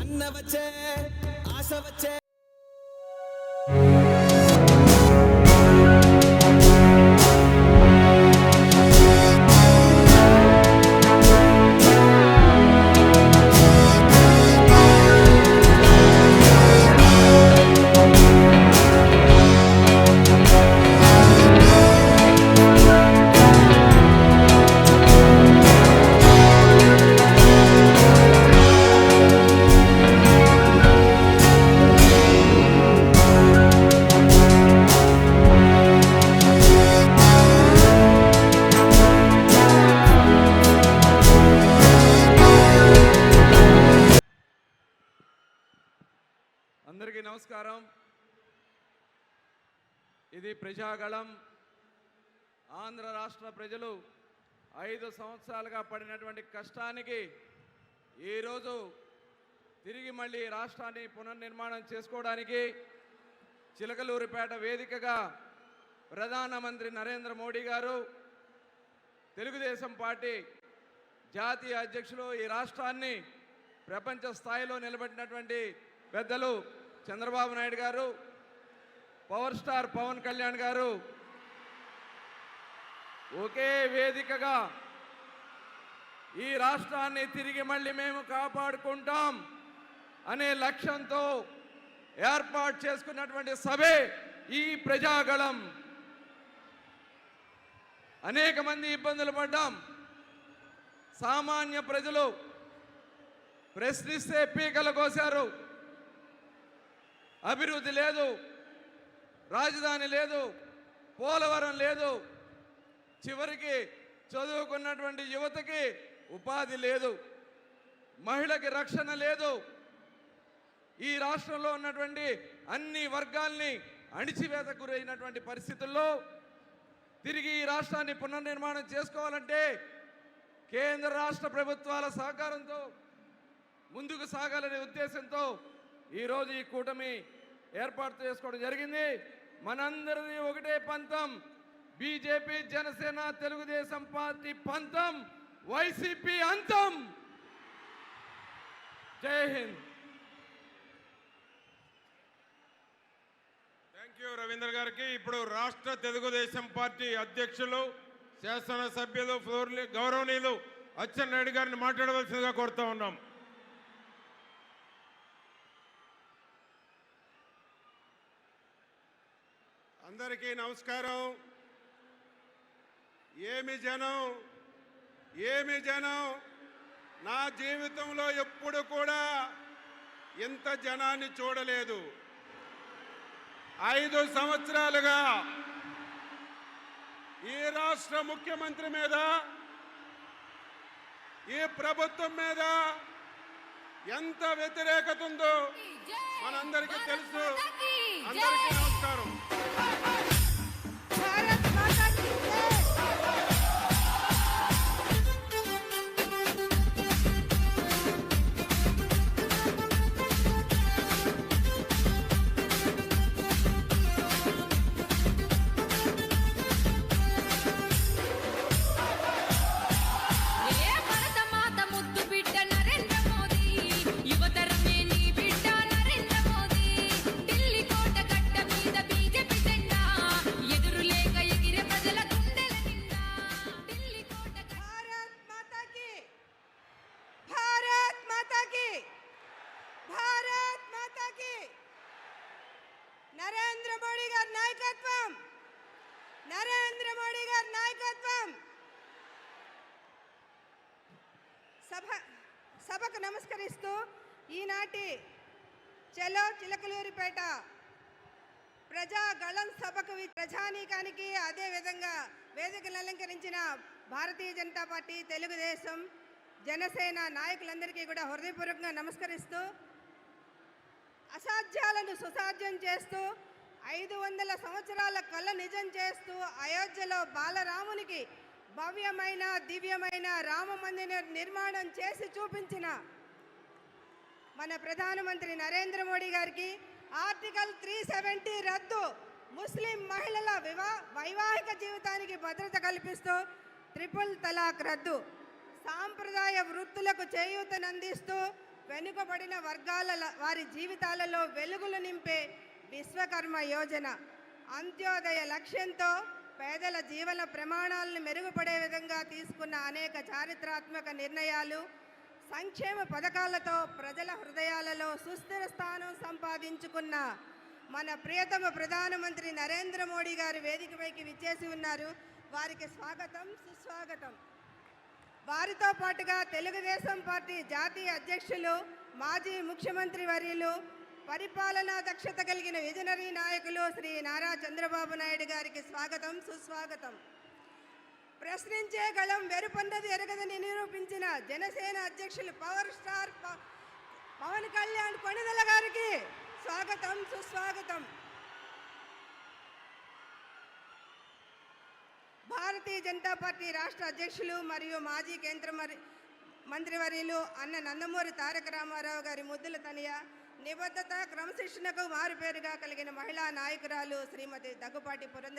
அண்ண வச்ச ஆசை வச்சே అందరికీ నమస్కారం. ఇది ప్రజాగళం. ఆంధ్ర రాష్ట్ర ప్రజలు ఐదు సంవత్సరాలుగా పడినటువంటి కష్టానికి ఈరోజు తిరిగి మళ్ళీ రాష్ట్రాన్ని పునర్నిర్మాణం చేసుకోవడానికి చిలకలూరిపేట వేదికగా ప్రధానమంత్రి నరేంద్ర మోడీ గారు తెలుగుదేశం పార్టీ జాతీయ అధ్యక్షులు ఈ రాష్ట్రాన్ని ప్రపంచ స్థాయిలో నిలబెట్టినటువంటి పెద్దలు చంద్రబాబు నాయుడు గారు పవర్ స్టార్ పవన్ కళ్యాణ్ గారు ఒకే వేదికగా ఈ రాష్ట్రాన్ని తిరిగి మళ్ళీ మేము కాపాడుకుంటాం అనే లక్ష్యంతో ఏర్పాటు చేసుకున్నటువంటి సభే ఈ ప్రజాగళం. అనేక మంది ఇబ్బందులు పడ్డాం. సామాన్య ప్రజలు ప్రశ్నిస్తే పీకలు కోశారు. అభివృద్ధి లేదు రాజధాని లేదు పోలవరం లేదు. చివరికి చదువుకున్నటువంటి యువతకి ఉపాధి లేదు మహిళకి రక్షణ లేదు. ఈ రాష్ట్రంలో ఉన్నటువంటి అన్ని వర్గాల్ని అణిచివేత గురైనటువంటి పరిస్థితుల్లో తిరిగి ఈ రాష్ట్రాన్ని పునర్నిర్మాణం చేసుకోవాలంటే కేంద్ర రాష్ట్ర ప్రభుత్వాల సహకారంతో ముందుకు సాగాలనే ఉద్దేశంతో ఈరోజు ఈ కూటమి ఏర్పాటు చేసుకోవడం జరిగింది. మనందరిది ఒకటే పంతం. బీజేపీ జనసేన తెలుగుదేశం పార్టీ పంతం. వైసీపీ అంతం. జై హింద్. థ్యాంక్ యూ రవీంద్ర గారికి. ఇప్పుడు రాష్ట్ర తెలుగుదేశం పార్టీ అధ్యక్షులు శాసనసభ్యులు ఫ్లోర్ లీ- గౌరవనీయులు అచ్చెన్నాయుడు గారిని మాట్లాడవలసిందిగా కోరుతా ఉన్నాం. అందరికీ నమస్కారం. ఏమి జనం ఏమి జనం? నా జీవితంలో ఎప్పుడు కూడా ఇంత జనాన్ని చూడలేదు. ఐదు సంవత్సరాలుగా ఈ రాష్ట్ర ముఖ్యమంత్రి మీద ఈ ప్రభుత్వం మీద ఎంత వ్యతిరేకత ఉందో మనందరికీ తెలుసు. అందరికీ నమస్కారం. నరేంద్ర మోడీ గారి నాయకత్వం. సభ సభకు నమస్కరిస్తూ ఈనాటి చలో చిలకలూరిపేట ప్రజా గళం సభకు ప్రజానీకానికి అదే విధంగా వేదికలు అలంకరించిన భారతీయ జనతా పార్టీ తెలుగుదేశం జనసేన నాయకులందరికీ కూడా హృదయపూర్వకంగా నమస్కరిస్తూ అసాధ్యాలను సుసాధ్యం చేస్తూ ఐదు వందల సంవత్సరాల కళ నిజం చేస్తూ అయోధ్యలో బాలరామునికి భవ్యమైన దివ్యమైన రామ మందిర నిర్మాణం చేసి చూపించిన మన ప్రధానమంత్రి నరేంద్ర మోడీ గారికి ఆర్టికల్ త్రీ సెవెంటీ రద్దు ముస్లిం మహిళల వివా వైవాహిక జీవితానికి భద్రత కల్పిస్తూ ట్రిపుల్ తలాక్ రద్దు సాంప్రదాయ వృత్తులకు చేయూతనందిస్తూ వెనుకబడిన వర్గాల వారి జీవితాలలో వెలుగులు నింపే విశ్వకర్మ యోజన అంత్యోదయ లక్ష్యంతో పేదల జీవన ప్రమాణాలను మెరుగుపడే విధంగా తీసుకున్న అనేక చారిత్రాత్మక నిర్ణయాలు సంక్షేమ పథకాలతో ప్రజల హృదయాలలో సుస్థిర స్థానం సంపాదించుకున్న మన ప్రియతమ ప్రధానమంత్రి నరేంద్ర మోడీ గారు వేదికపైకి విచ్చేసి ఉన్నారు. వారికి స్వాగతం సుస్వాగతం. వారితో పాటుగా తెలుగుదేశం పార్టీ జాతీయ అధ్యక్షులు మాజీ ముఖ్యమంత్రి వర్యులు పరిపాలనా దక్షత కలిగిన విజనరీ నాయకులు శ్రీ నారా చంద్రబాబు నాయుడు గారికి స్వాగతం సుస్వాగతం. ప్రశ్నించే గళం వెరుపొందది ఎరగదని నిరూపించిన జనసేన అధ్యక్షులు పవర్ స్టార్ ప- పవన్ కళ్యాణ్ కొణిదల గారికి స్వాగతం సుస్వాగతం. భారతీయ జనతా పార్టీ రాష్ట్ర అధ్యక్షులు మరియు మాజీ కేంద్ర మరి మంత్రివర్యులు అన్న నందమూరి తారక రామారావు గారి ముద్దుల తనియా నిబద్ధత క్రమశిక్షణకు మారుపేరుగా కలిగిన మహిళా నాయకురాలు శ్రీమతి దగ్గుపాటి పురంధరి